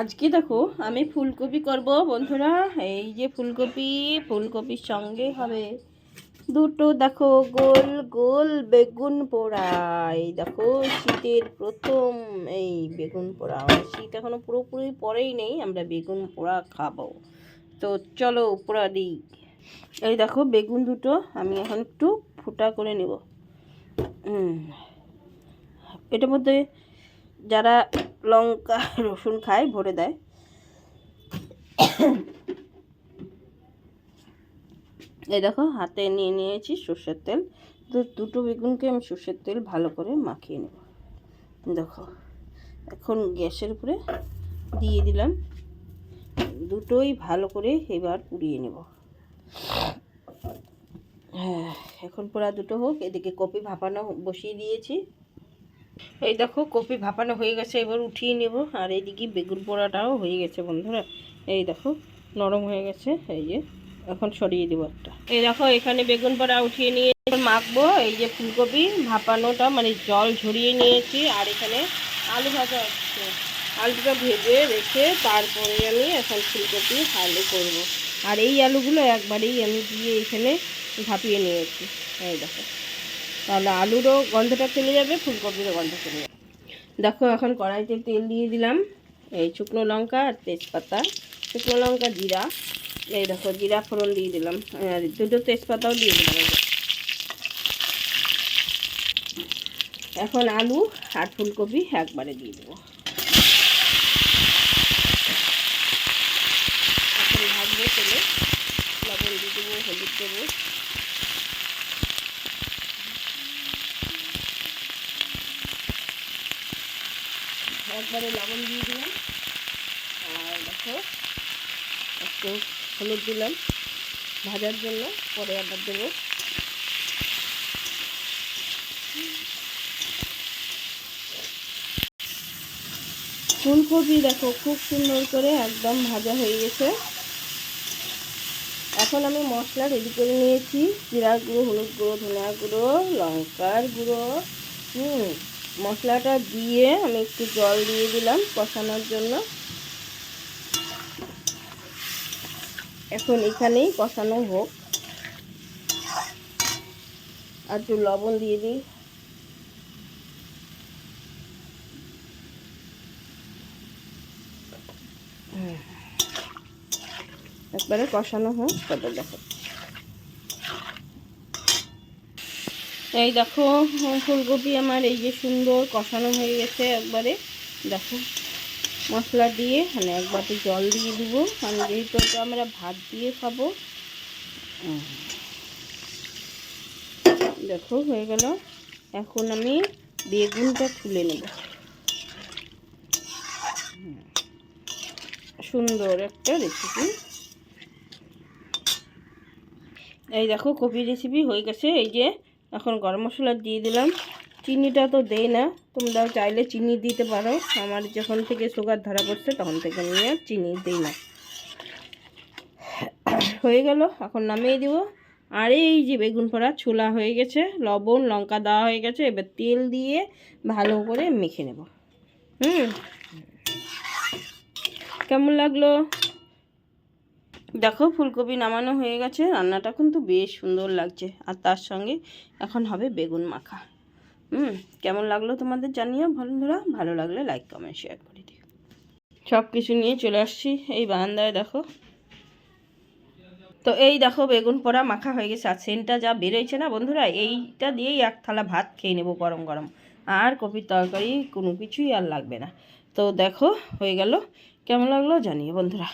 আজকে দেখো আমি ফুলকপি করব, বন্ধুরা। এই যে ফুলকপি, ফুলকপির সঙ্গে হবে দুটো দেখো গোল গোল বেগুন পোড়া। এই দেখো শীতের প্রথম এই বেগুন পোড়া। শীত এখনও পুরোপুরি পরেই নেই, আমরা বেগুন পোড়া খাব। তো চলো পোড়া দিই। এই দেখো বেগুন দুটো আমি এখন একটু ফুটা করে নেব। এটার মধ্যে যারা লঙ্কা, রসুন খায়, ভরে দেয়। এই দেখো, হাতে নিয়ে নিয়েছি সর্ষের তেল। তো দুটো বেগুনকে আমি সর্ষের তেল ভালো করে মাখিয়ে নেব। দেখো, এখন গ্যাসের উপরে দিয়ে দিলাম। দুটোই ভালো করে এবার পুড়িয়ে নেব। হ্যাঁ এখন পোড়া দুটো হোক। এদিকে কপি ভাপানো বসিয়ে দিয়েছি। এই দেখো, কপি ভাপানো হয়ে গেছে, এবার উঠিয়ে নেব। আর এইদিকে বেগুন পোড়াটাও হয়ে গেছে বন্ধুরা। এই দেখো, নরম হয়ে গেছে, এই যে, এখন সরিয়ে দেবো একটা। এই দেখো, এখানে বেগুন পোড়া উঠিয়ে নিয়ে মাখবো। এই যে ফুলকপি ভাপানোটা মানে জল ঝরিয়ে নিয়েছি, আর এখানে আলু ভাজা হচ্ছে। আলুটা ভেজে রেখে তারপরে আমি এখন ফুলকপি আলু করব। আর এই আলুগুলো একবারেই আমি দিয়ে এখানে ভাপিয়ে নিয়েছি। এই দেখো। তাহলে আলুরও গন্ধটা চলে যাবে, ফুলকপিরও গন্ধ চলে যাবে। দেখো, এখন কড়াইতে তেল দিয়ে দিলাম। এই শুকনো লঙ্কা আর তেজপাতা, শুকনো লঙ্কা, জিরা। এই দেখো, জিরা ফোড়ন দিয়ে দিলাম। আর দুটো তেজপাতাও দিয়ে দিলাম এখন আলু আর ফুলকপি একবারে দিয়ে দেবো। এখন ভাজবো তেলে। লবণ দিয়ে দেবো, হলুদ দেবো। একবারে লবণ দিয়ে দিলাম। আর দেখো, একটু হলুদ দিলাম ভাজার জন্য, পরে আবার দেবো। ফুলকপি দেখো, খুব সুন্দর করে একদম ভাজা হয়ে গেছে। এখন আমি মশলা রেডি করে নিয়েছি। জিরা গুঁড়ো, হলুদ গুঁড়ো, ধনিয়া গুঁড়ো, লঙ্কার গুঁড়ো। হুম। মশলাটা দিয়ে আমি একটু জল দিয়ে দিলাম কষানোর জন্য। এখন এখানেই কষানো হোক। আর একটু লবণ দিয়ে দিই। হুম। একবারে কষানো হোক তবে দেখো এই দেখো, ফুলকপি আমার এই যে সুন্দর কষানো হয়ে গেছে একবারে। দেখো, মশলা দিয়ে মানে এক জল দিয়ে দেবো। মানে যেহেতু আমরা ভাত দিয়ে খাব। দেখো, হয়ে গেল। এখন আমি বেগুনটা তুলে নেব। সুন্দর একটা রেসিপি এই দেখো কপি রেসিপি হয়ে গেছে। এই যে এখন গরম মশলা দিয়ে দিলাম। চিনিটা তো দেই না। তোমরা চাইলে চিনি দিতে পারো। আমার যখন থেকে সুগার ধরা পড়ছে, তখন থেকে আমি আর চিনি দিই না। হয়ে গেল। এখন নামিয়ে দিব। আর এই যে বেগুন পোড়া ছোলা হয়ে গেছে, লবণ, লঙ্কা দেওয়া হয়ে গেছে। এবার তেল দিয়ে ভালো করে মেখে নেব। হুম। কেমন লাগল? দেখো ফুলকপি নামানো হয়ে গেছে, রান্নাটা কিন্তু বেশ সুন্দর লাগছে। আর তার সঙ্গে এখন হবে বেগুন মাখা। হুম, কেমন লাগল তোমাদের জানিও বন্ধুরা, ভালো লাগলে লাইক কমেন্ট শেয়ার করে দিও। সব কিছু নিয়ে চলে আসছি, এই বারান্দায় দেখো। তো এই দেখো বেগুন পোড়া মাখা হয়ে গেছে, আর সেন্টটা যা বেরোয়ছে না বন্ধুরা, এইটা দিয়েই এক থালা ভাত খেয়ে নেব গরম গরম। আর কপির তরকারি কোনো কিছুই আর লাগবে না। তো দেখো হয়ে গেল, কেমন লাগল জানিও বন্ধুরা।